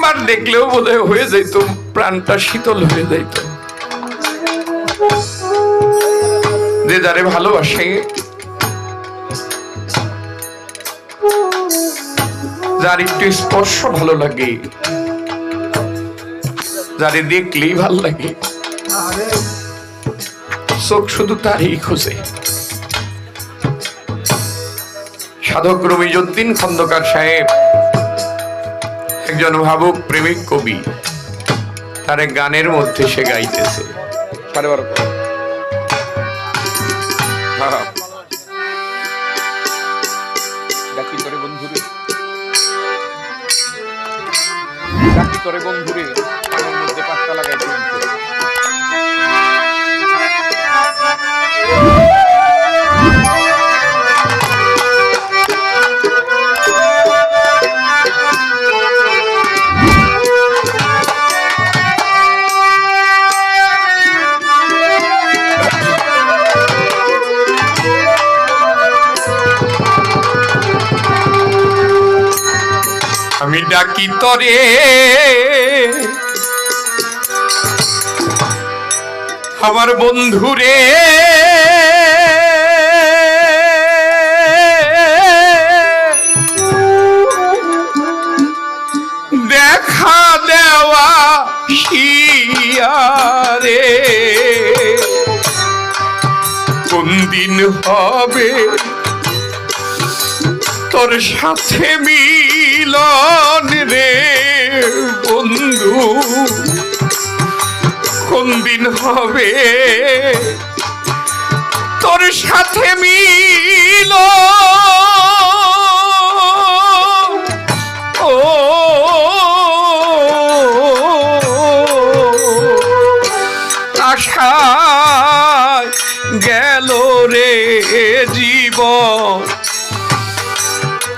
একবার দেখলেও বোধহয় হয়ে যাইত, প্রাণটা শীতল হয়ে যাইত। যে যারে ভালোবাসে। যার একটু স্পর্শ ভালো লাগে। যারে দেখলেই ভালো লাগে। চোখ শুধু তারই খোঁজে। সাধক রমিজুদ্দিন খন্দকার সাহেব। একজন ভাবুক প্রেমিক কবি। তার গানের মধ্যে সে গাইতেছে। হ্যাঁ। বন্ধুরে ডাকি বন্ধুরে আমি ডাকি তরে। আমার বন্ধুরে। দেখা দেওয়া শিয়ারে। কোন দিন হবে তোর সাথে মিলন রে বন্ধু। কোন দিন হবে তোর সাথে মিল? ও আশায় গেল রে জীবন।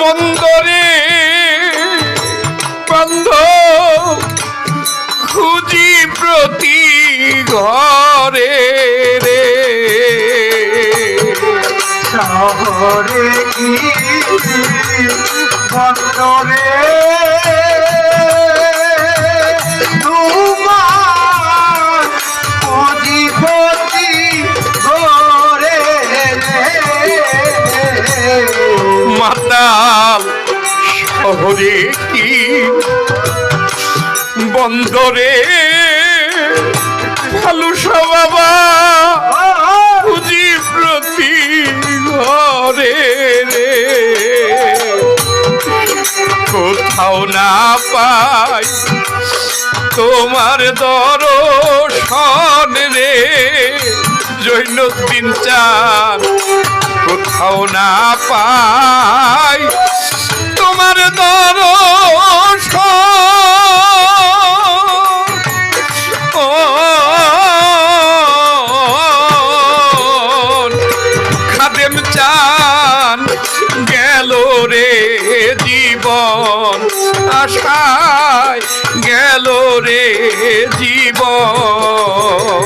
বন্দরে বন্ধ খুঁজি প্রতি ঘরে রে। শহরে বন্দরে? মাতাল, শহরে কি বন্দরে ভালুসা বাবা খুঁজি প্রতি ঘরে রে। কোথাও না পাই তোমার দর্শন রে জৈনদিন চান কোথাও না পাই তোমার দর্শন খাদেম চান গেল রে জীবন আশায় গেল রে জীবন।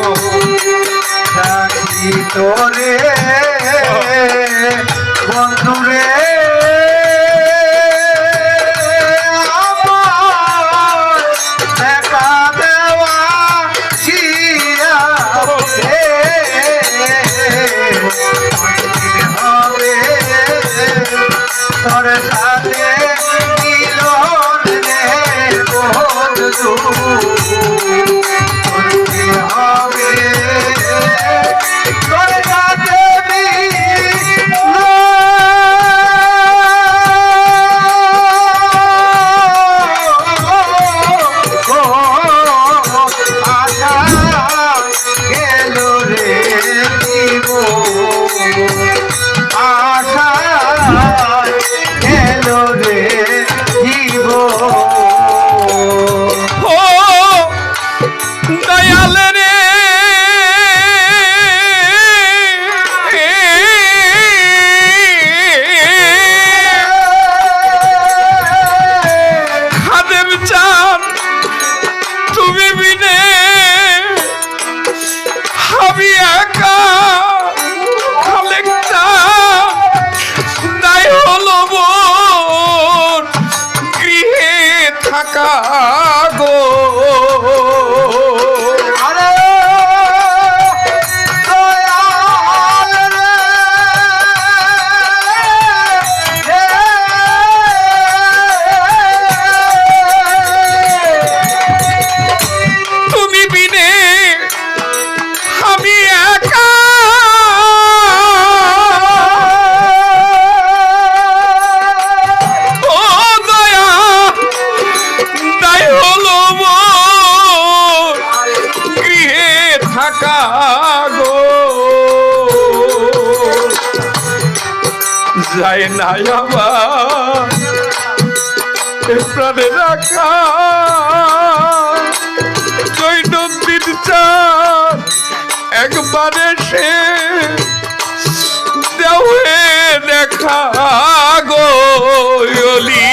থাকা গো। যায় না আমার প্রাণে রাখা। দৈনন্দিন চার একবারে সে দেখা গো অলি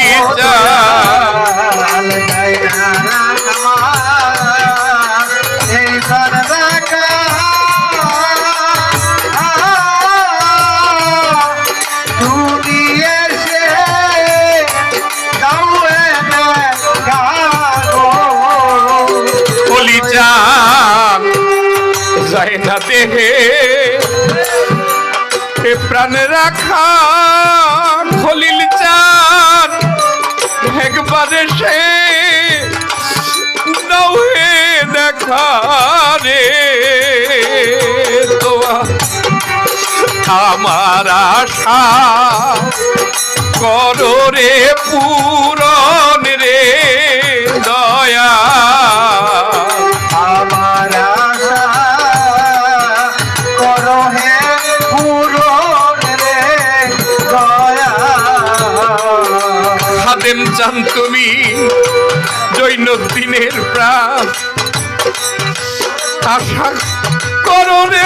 একবারে সে। নহে দেখা রে আমার আশা করো রে পূরণ আশা করো রে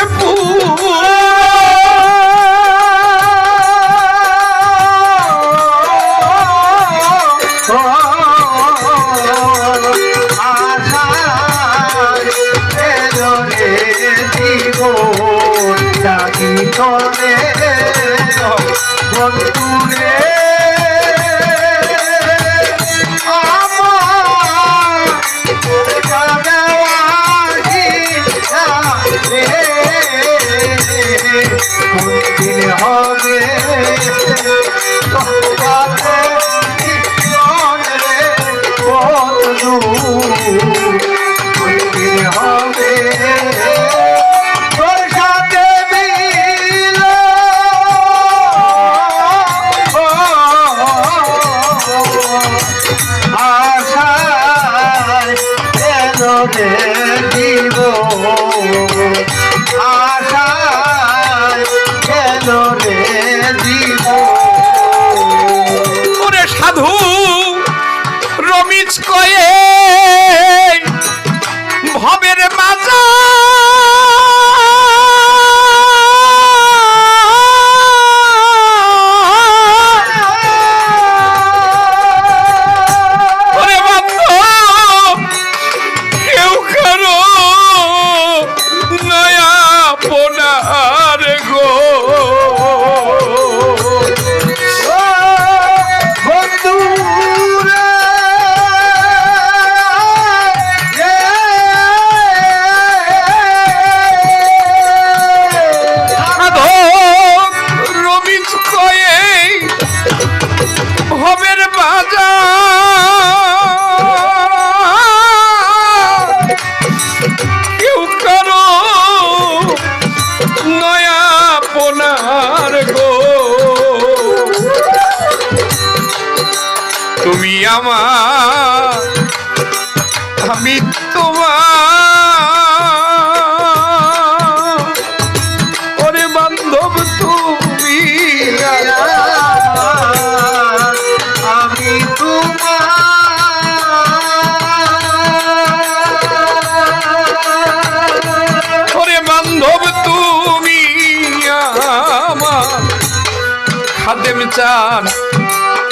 প্রেম চান।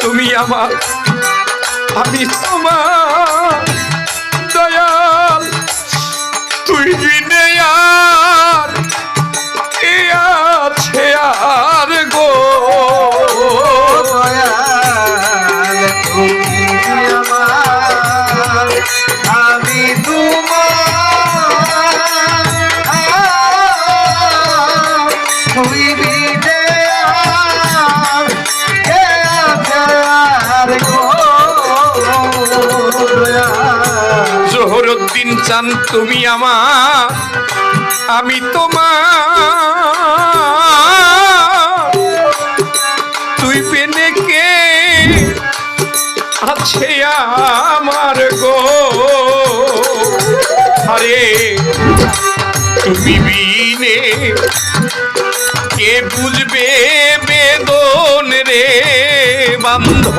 তুমি আমার আমি তোমার। চান তুমি আমা আমি তোমার। তুই পেনে কে আছে আমার গো? আরে, তুমি বিনে কে বুঝবে বেদন রে বান্ধব?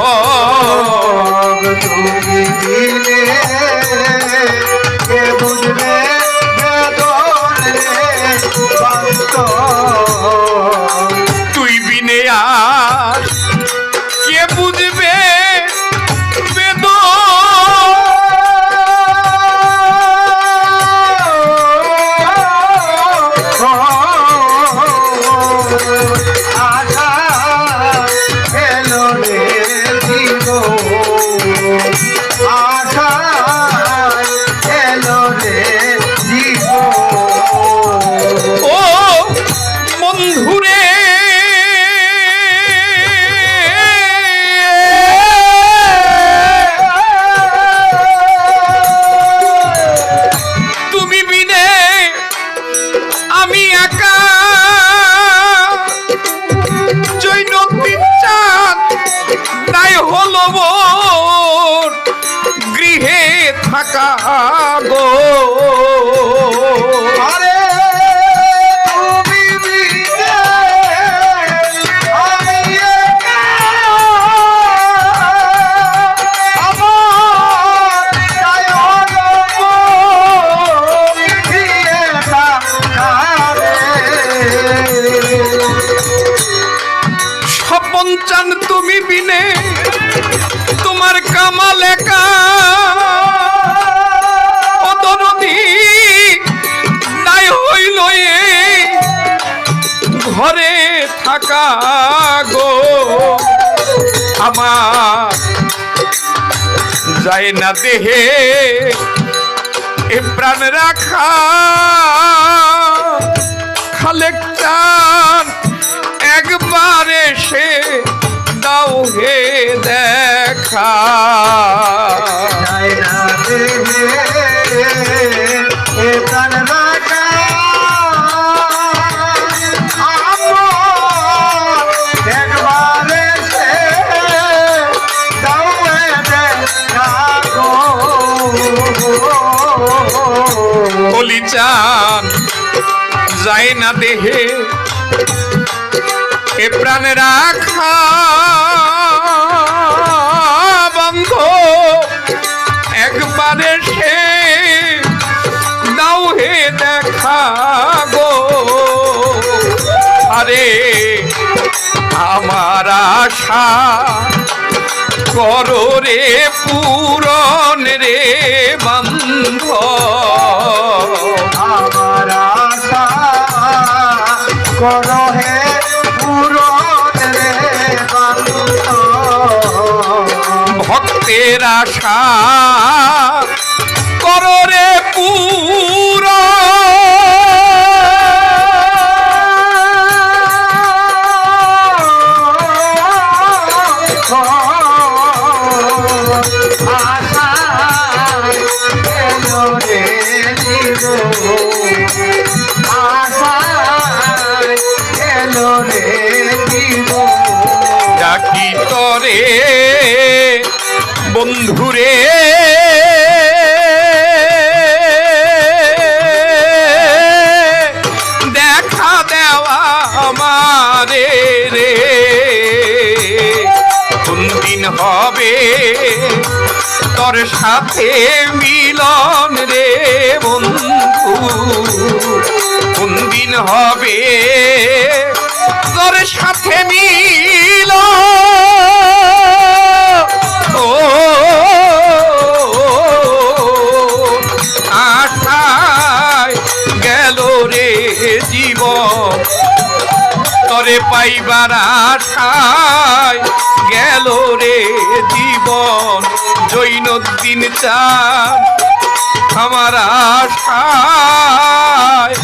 টাকা ঘরে থাকা গো, আমার যায় না দেহে এ প্রাণ রাখা। খালেক চান একবার এসে দাও হে দেখা। যায় না দেহে চান যায় না দেহে এ প্রাণ রাখা বন্ধ। একবারে সে দাও হে দেখা গো। আরে আমার আশা করো রে পূরণ রে বন্ধ। করো হে পূরণ রে ভক্তের আশা করো রে পুর ডাকি বন্ধুরে। দেখা দেওয়া আমারে রে। কোনদিন হবে তোর সাথে মিলন রে বন্ধু? কোনদিন হবে তোর সাথে মিল পাইবার আশায় গেল রে জীবন জৈনদিন চান আমার আশায়